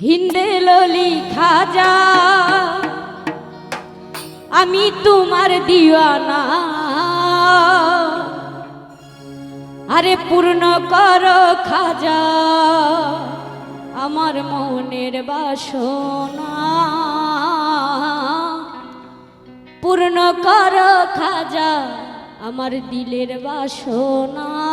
হিন্দে ললি খাজা আমি তোমার দিওয়ানা। আরে পূর্ণ কর খাজা, আমার মনের বাসনা। পূর্ণ কর খাজা, আমার দিলের বাসনা।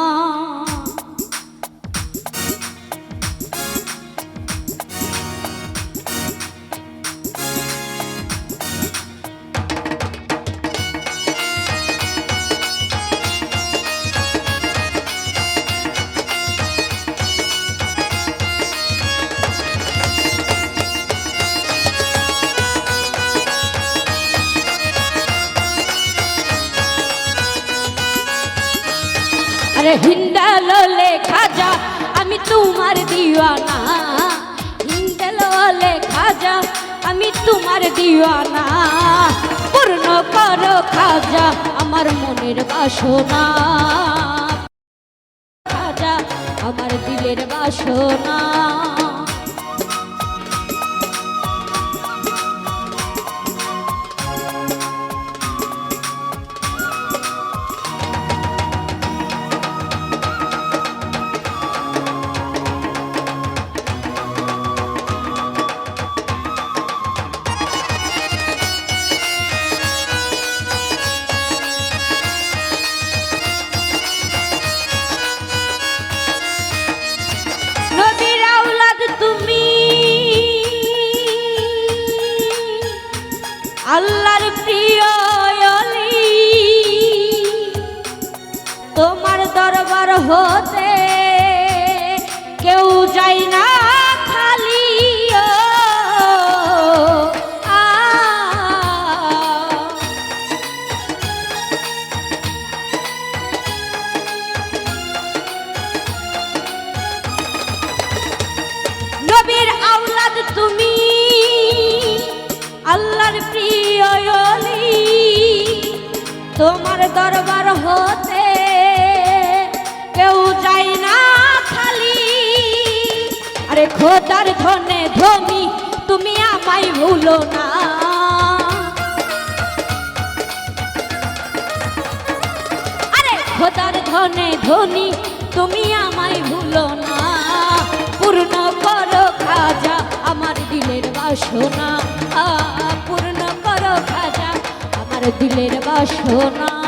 আরে লেখা যা, আমি তোমার দিওয়ানা। হিন্দালে খাজা আমি তোমার দিওয়ানা। পূর্ণ করো খাজা আমার মনের বাসনা। খাজা আমার দিলের বাসনা। আল্লাহর প্রিয় তোমার দরবার হতে কেউ যায় না খালি নবীর তুমি আল্লাহর প্রিয়লি তোমার দরবার হতে কেউ যায় না খালি। আরে খোদার ধনে ধমি তুমি আমায় ভুলো না। আরে খোদার ধনে ধনী তুমি আমায় ভুলো না। পূর্ণ করো খাজা আমার দিলের বাসনা। আ, দিলের বাসনা।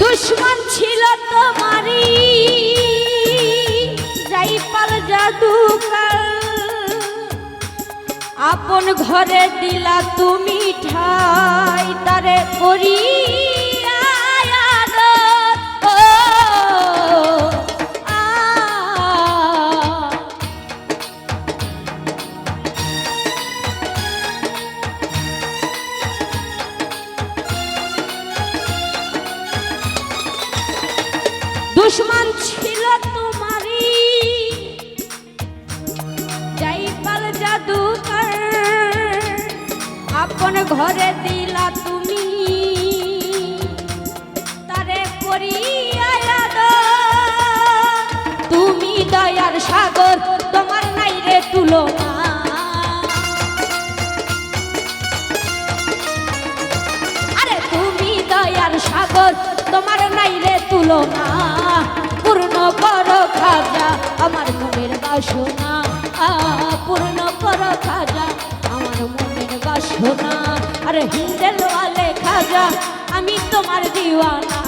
দুশ্মন ছিল তোমারি যাই পাল জাদুকার আপন ঘরে দিলা তুমি ঠাই তারে করি ছিল আপন ঘরে দিলা তুমি। তারে আদর। তুমি দয়ার সাগর, তোমার নাই রে তুলনা। আরে তুমি দয়ার সাগর, তোমার নাই রে তুলনা। করো আমার মনের বাসনা পূর্ণ করো খাজা আমার মনের বাসনা, আরে হিন্দেল ওয়ালে খাজা, আমি তোমার দিওয়ানা।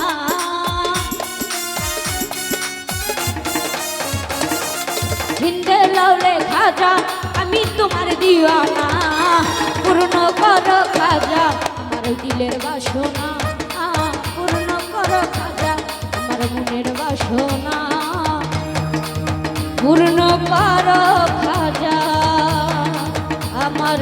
হিন্দেল ওয়ালে খাজা, আমি তোমার দিওয়ানা। পূর্ণ করো খাজা, আমার দিলের বাসনা পূর্ণ করো খাজা বাসনা। পূর্ণ পার খাজা আমার